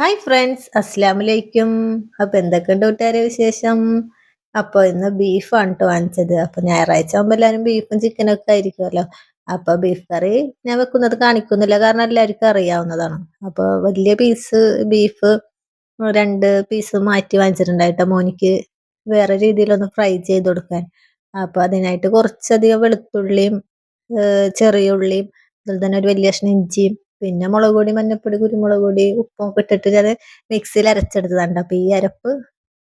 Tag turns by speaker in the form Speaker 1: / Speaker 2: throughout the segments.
Speaker 1: Hi friends അസ്ലാമലൈക്കും അപ്പൊ എന്തൊക്കെയുണ്ട് കൂട്ടുകാരെ വിശേഷം? അപ്പോൾ ഇന്ന് ബീഫാണ് കേട്ടോ വാങ്ങിച്ചത്. അപ്പോൾ ഞായറാഴ്ച ആകുമ്പോൾ എല്ലാവരും ബീഫും ചിക്കനും ഒക്കെ ആയിരിക്കുമല്ലോ അപ്പോൾ ബീഫ് കറി ഞാൻ വെക്കുന്നത് കാണിക്കുന്നില്ല. കാരണം എല്ലാവർക്കും അറിയാവുന്നതാണ്. അപ്പോൾ വലിയ പീസ് ബീഫ് രണ്ട് പീസ് മാറ്റി വാങ്ങിച്ചിട്ടുണ്ടായിട്ട് മോനിക്ക് വേറെ രീതിയിലൊന്ന് ഫ്രൈ ചെയ്ത് കൊടുക്കാൻ. അപ്പോൾ അതിനായിട്ട് കുറച്ചധികം വെളുത്തുള്ളിയും ചെറിയ ഉള്ളിയും അതുപോലെ തന്നെ ഒരു വലിയ ഇഞ്ചിയും പിന്നെ മുളക് പൊടി മഞ്ഞപ്പൊടി കുരുമുളക് പൊടി ഉപ്പൊക്കെ ഇട്ടിട്ട് ഞാൻ മിക്സിയിൽ അരച്ചെടുത്തതാണ്. അപ്പോൾ ഈ അരപ്പ്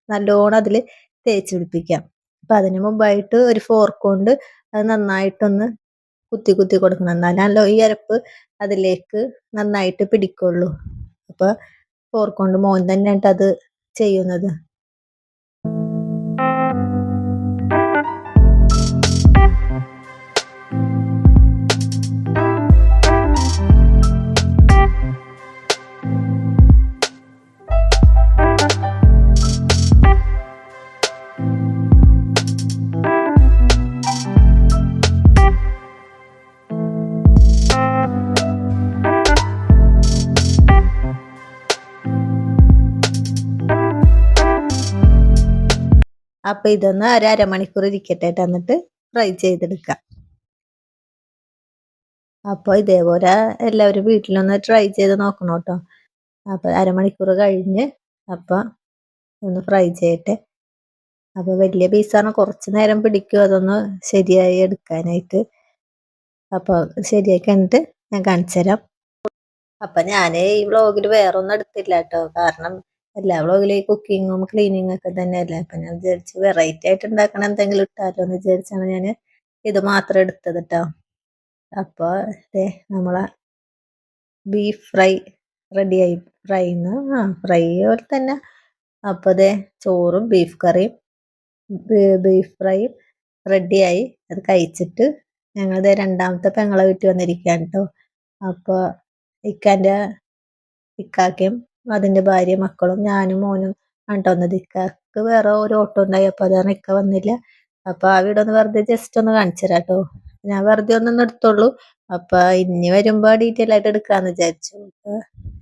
Speaker 1: നല്ലോണം അതിൽ തേച്ച് പിടിപ്പിക്കാം. അപ്പം അതിന് മുമ്പായിട്ട് ഒരു ഫോർക്ക് കൊണ്ട് അത് നന്നായിട്ടൊന്ന് കുത്തി കുത്തി കൊടുക്കണം. എന്നാലല്ലോ ഈ അരപ്പ് അതിലേക്ക് നന്നായിട്ട് പിടിക്കുള്ളൂ. അപ്പോൾ ഫോർക്ക് കൊണ്ട് മോൻ തന്നെയായിട്ട് അത് ചെയ്യുന്നത്. അപ്പൊ ഇതൊന്ന് ഒരു അരമണിക്കൂർ ഇരിക്കട്ടെ എന്നിട്ട് ഫ്രൈ ചെയ്തെടുക്കാം. അപ്പോൾ ഇതേപോലെ എല്ലാവരും വീട്ടിലൊന്ന് ട്രൈ ചെയ്ത് നോക്കണം കേട്ടോ അപ്പോൾ അരമണിക്കൂർ കഴിഞ്ഞ് അപ്പോൾ ഒന്ന് ഫ്രൈ ചെയ്യട്ടെ. അപ്പോൾ വലിയ പീസാണ് കുറച്ച് നേരം പിടിക്കും? അതൊന്ന് ശരിയായി എടുക്കാനായിട്ട്. അപ്പോൾ ശരിയാക്കി കണ്ടിട്ട് ഞാൻ കാണിച്ചു തരാം അപ്പം ഞാൻ ഈ വ്ളോഗിൽ വേറൊന്നും എടുത്തില്ല കേട്ടോ കാരണം എല്ലാ വ്ളോഗിലേക്ക് കുക്കിങ്ങും ക്ലീനിങ്ങും ഒക്കെ തന്നെയല്ലേ? അപ്പം ഞാൻ വിചാരിച്ച് വെറൈറ്റി ആയിട്ട് ഉണ്ടാക്കണം എന്തെങ്കിലും ഇട്ടാലോ എന്ന് വിചാരിച്ചാണ് ഞാൻ ഇത് മാത്രം എടുത്തത് കേട്ടോ അപ്പോൾ അതെ നമ്മളെ ബീഫ് ഫ്രൈ റെഡിയായി ഫ്രൈ എന്ന് ആ ഫ്രൈ പോലെ തന്നെ. അപ്പോൾ അതെ ചോറും ബീഫ് കറിയും ബീഫ് ഫ്രൈയും റെഡിയായി അത് കഴിച്ചിട്ട് ഞങ്ങളത് രണ്ടാമത്തെ പെങ്ങളെ വീട്ടിൽ വന്നിരിക്കുകയാണ് കേട്ടോ അപ്പോൾ ഇക്കാന്റെ ഇക്കാക്കയും അതിന്റെ ഭാര്യ മക്കളും ഞാനും മോനും ആണ് വന്നത് ഇക്കാക്ക് വേറെ ഒരു ഓട്ടോ ഉണ്ടായി അതാണ് ഇക്ക വന്നില്ല. അപ്പോൾ ആ വീടൊന്ന് വെറുതെ ജസ്റ്റ് ഒന്ന് കാണിച്ചരാട്ടോ ഞാൻ വെറുതെ ഒന്നും എടുത്തോളൂ. അപ്പോൾ ഇനി വരുമ്പോ ഡീറ്റെയിൽ ആയിട്ട് എടുക്കാന്ന് വിചാരിച്ചു. അപ്പോൾ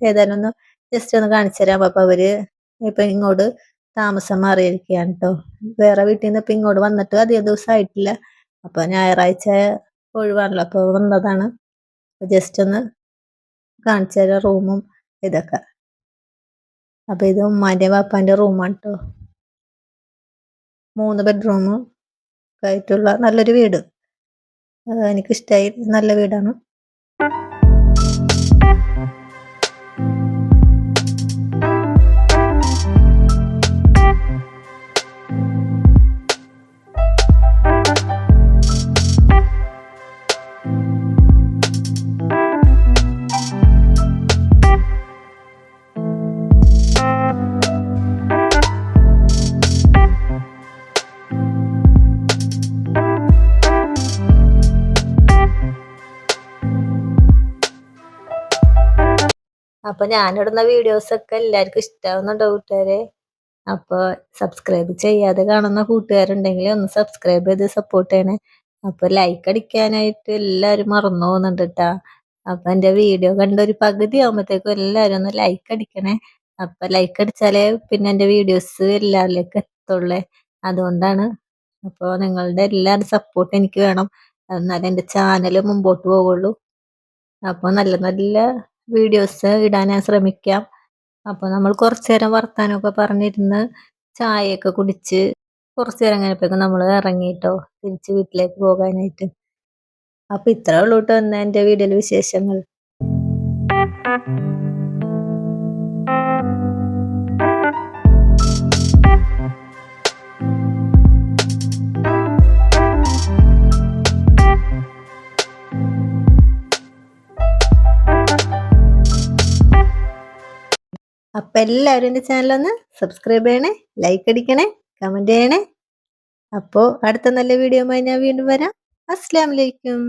Speaker 1: ഏതായാലും ഒന്ന് ജസ്റ്റ് ഒന്ന് കാണിച്ചു തരാം. അപ്പോൾ ഇപ്പം ഇങ്ങോട്ട് താമസം മാറിയിരിക്കുകയാണ് കേട്ടോ വേറെ വീട്ടിൽ നിന്ന് ഇപ്പം ഇങ്ങോട്ട് വന്നിട്ട് അധികം ദിവസം ആയിട്ടില്ല. അപ്പോൾ ഞായറാഴ്ച ഒഴിവാണല്ലോ. അപ്പോൾ വന്നതാണ്. ജസ്റ്റ് ഒന്ന് കാണിച്ചു തരാം റൂമും ഇതൊക്കെ. അപ്പോൾ ഇത് ഉമ്മാന്റെ വാപ്പാന്റെ റൂമാണ് കേട്ടോ മൂന്ന് ബെഡ്റൂമും ആയിട്ടുള്ള നല്ലൊരു വീട്. എനിക്കിഷ്ടമായി നല്ല വീടാണ്. അപ്പൊ ഞാനിടുന്ന വീഡിയോസൊക്കെ എല്ലാവർക്കും ഇഷ്ടാവുന്നുണ്ടോ കൂട്ടുകാരെ? അപ്പോൾ സബ്സ്ക്രൈബ് ചെയ്യാതെ കാണുന്ന കൂട്ടുകാരുണ്ടെങ്കിൽ ഒന്ന് സബ്സ്ക്രൈബ് ചെയ്ത് സപ്പോർട്ട് ചെയ്യണേ. അപ്പോൾ ലൈക്ക് അടിക്കാനായിട്ട് എല്ലാവരും മറന്നു പോകുന്നുണ്ട് അപ്പൊ എന്റെ വീഡിയോ കണ്ട ഒരു പകുതി ആകുമ്പോഴത്തേക്കും എല്ലാവരും ഒന്ന് ലൈക്ക് അടിക്കണേ. അപ്പൊ ലൈക്ക് അടിച്ചാലേ പിന്നെ എന്റെ വീഡിയോസ് എല്ലാവരിലേക്ക് എത്തുള്ളേ. അതുകൊണ്ടാണ് അപ്പോൾ നിങ്ങളുടെ എല്ലാവരും സപ്പോർട്ട് എനിക്ക് വേണം. എന്നാലേ എന്റെ ചാനൽ മുമ്പോട്ട് പോവുള്ളൂ. അപ്പോൾ നല്ല നല്ല വീഡിയോസ് ഇടാൻ ഞാൻ ശ്രമിക്കാം. അപ്പോൾ നമ്മൾ കുറച്ചു നേരം വർത്താനമൊക്കെ പറഞ്ഞിരുന്ന് ചായയൊക്കെ കുടിച്ച് കുറച്ച് നേരം കഴിഞ്ഞപ്പോഴേക്കും നമ്മൾ ഇറങ്ങിയിട്ടോ തിരിച്ച് വീട്ടിലേക്ക് പോകാനായിട്ട്. അപ്പോൾ ഇത്രേ ഉള്ളൂ കേട്ടോ എന്നാൽ എന്റെ വീഡിയോയിൽ വിശേഷങ്ങൾ. അപ്പം എല്ലാവരും എന്റെ ചാനലൊന്ന് സബ്സ്ക്രൈബ് ചെയ്യണേ ലൈക്ക് അടിക്കണേ കമന്റ് ചെയ്യണേ. അപ്പോൾ അടുത്ത നല്ല വീഡിയോ ഞാൻ വീണ്ടും വരാം. അസ്സാം വലൈക്കും